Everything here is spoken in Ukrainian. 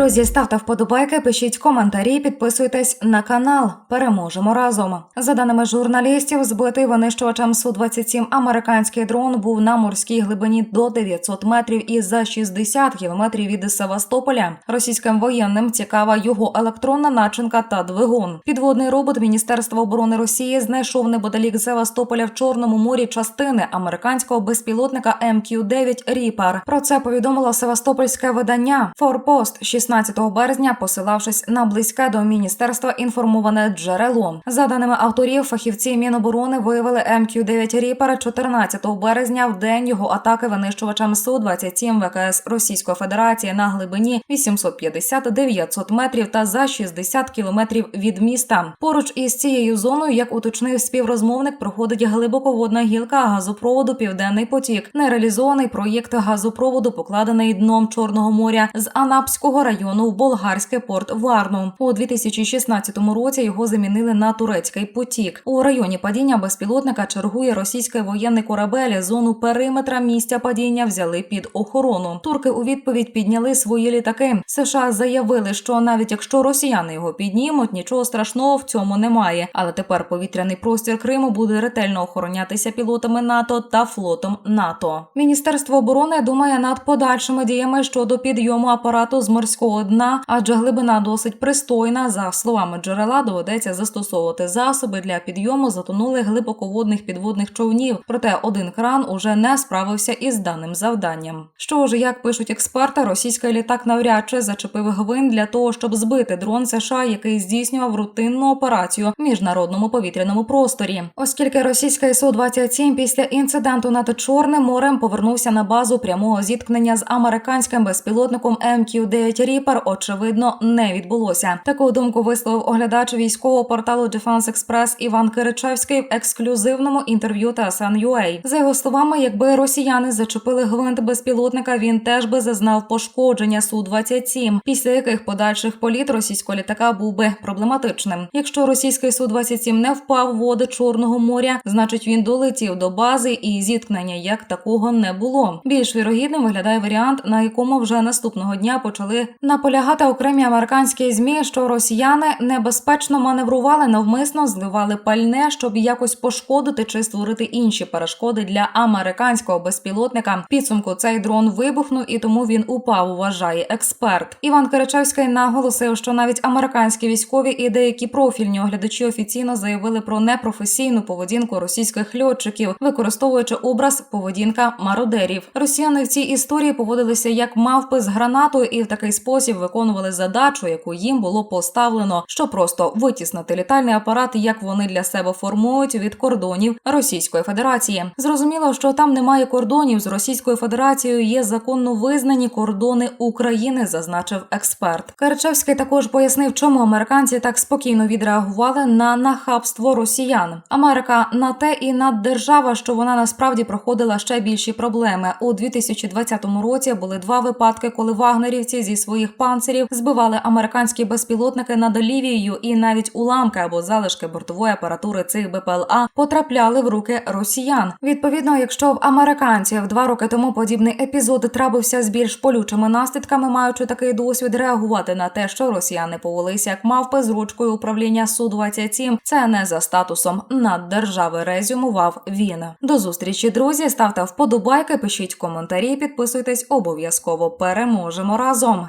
Друзі, ставте вподобайки, пишіть коментарі, підписуйтесь на канал. Переможемо разом. За даними журналістів, збитий винищувачем су 27 американський дрон був на морській глибині до 900 метрів і за 60 кілометрів від Севастополя. Російським воєнним цікава його електронна начинка та двигун. Підводний робот Міністерства оборони Росії знайшов неподалік Севастополя в Чорному морі частини американського безпілотника МК-9 Ріпар. Про це повідомило Севастопольське видання Форпост 16 березня, посилавшись на близьке до міністерства інформоване джерело. За даними авторів, фахівці Міноборони виявили МК-9 Ріпар 14 березня в день його атаки винищувачем су 27 ВКС Російської Федерації на глибині 850-900 метрів та за 60 кілометрів від міста. Поруч із цією зоною, як уточнив співрозмовник, проходить глибоководна гілка газопроводу Південний потік. Нереалізований проєкт газопроводу покладений дном Чорного моря з Анапського району в болгарський порт Варну. У 2016 році його замінили на турецький потік. У районі падіння безпілотника чергує російський воєнний корабель. Зону периметра місця падіння взяли під охорону. Турки у відповідь підняли свої літаки. США заявили, що навіть якщо росіяни його піднімуть, нічого страшного в цьому немає. Але тепер повітряний простір Криму буде ретельно охоронятися пілотами НАТО та флотом НАТО. Міністерство оборони думає над подальшими діями щодо підйому апарату з морського дна, адже глибина досить пристойна. За словами джерела, доведеться застосовувати засоби для підйому затонулих глибоководних підводних човнів. Проте один кран уже не справився із даним завданням. Що ж, як пишуть експерти, російський літак навряд чи зачепив гвинт для того, щоб збити дрон США, який здійснював рутинну операцію в міжнародному повітряному просторі, оскільки російський су 27 після інциденту над Чорним морем повернувся на базу прямого зіткнення з американським безпілотником МК-9 Ріпер, очевидно, не відбулося. Таку думку висловив оглядач військового порталу Defense Express Іван Киричевський в ексклюзивному інтерв'ю TSN.ua. За його словами, якби росіяни зачепили гвинт безпілотника, він теж би зазнав пошкодження су 27 після яких подальших політ російського літака був би проблематичним. Якщо російський су 27 не впав в води Чорного моря, значить він долетів до бази і зіткнення як такого не було. Більш вірогідним виглядає варіант, на якому вже наступного дня почали наполягати окремі американські змі, що росіяни небезпечно маневрували, навмисно зливали пальне, щоб якось пошкодити чи створити інші перешкоди для американського безпілотника. Підсумку цей дрон вибухнув і тому він упав. Вважає експерт. Іван Киричевський наголосив, що навіть американські військові і деякі профільні оглядачі офіційно заявили про непрофесійну поведінку російських льотчиків, використовуючи образ поведінка мародерів. Росіяни в цій історії поводилися як мавпи з гранатою і в такий спосіб виконували задачу, яку їм було поставлено, що просто витіснити літальний апарат, як вони для себе формують від кордонів Російської Федерації. Зрозуміло, що там немає кордонів з Російською Федерацією. Є законно визнані кордони України, зазначив експерт. Карачевський також пояснив, чому американці так спокійно відреагували на нахабство росіян. Америка на те і наддержава, що вона насправді проходила ще більші проблеми у 2020 році. Були два випадки, коли вагнерівці зі своїх панцирів збивали американські безпілотники над Лівією, і навіть уламки або залишки бортової апаратури цих БПЛА потрапляли в руки росіян. Відповідно, якщо в американців два роки тому подібний епізод трапився з більш болючими наслідками, маючи такий досвід реагувати на те, що росіяни повелися як мавпи з ручкою управління су 27 це не за статусом наддержави. Резюмував він. До зустрічі, друзі. Ставте вподобайки, пишіть коментарі, підписуйтесь обов'язково. Переможемо разом.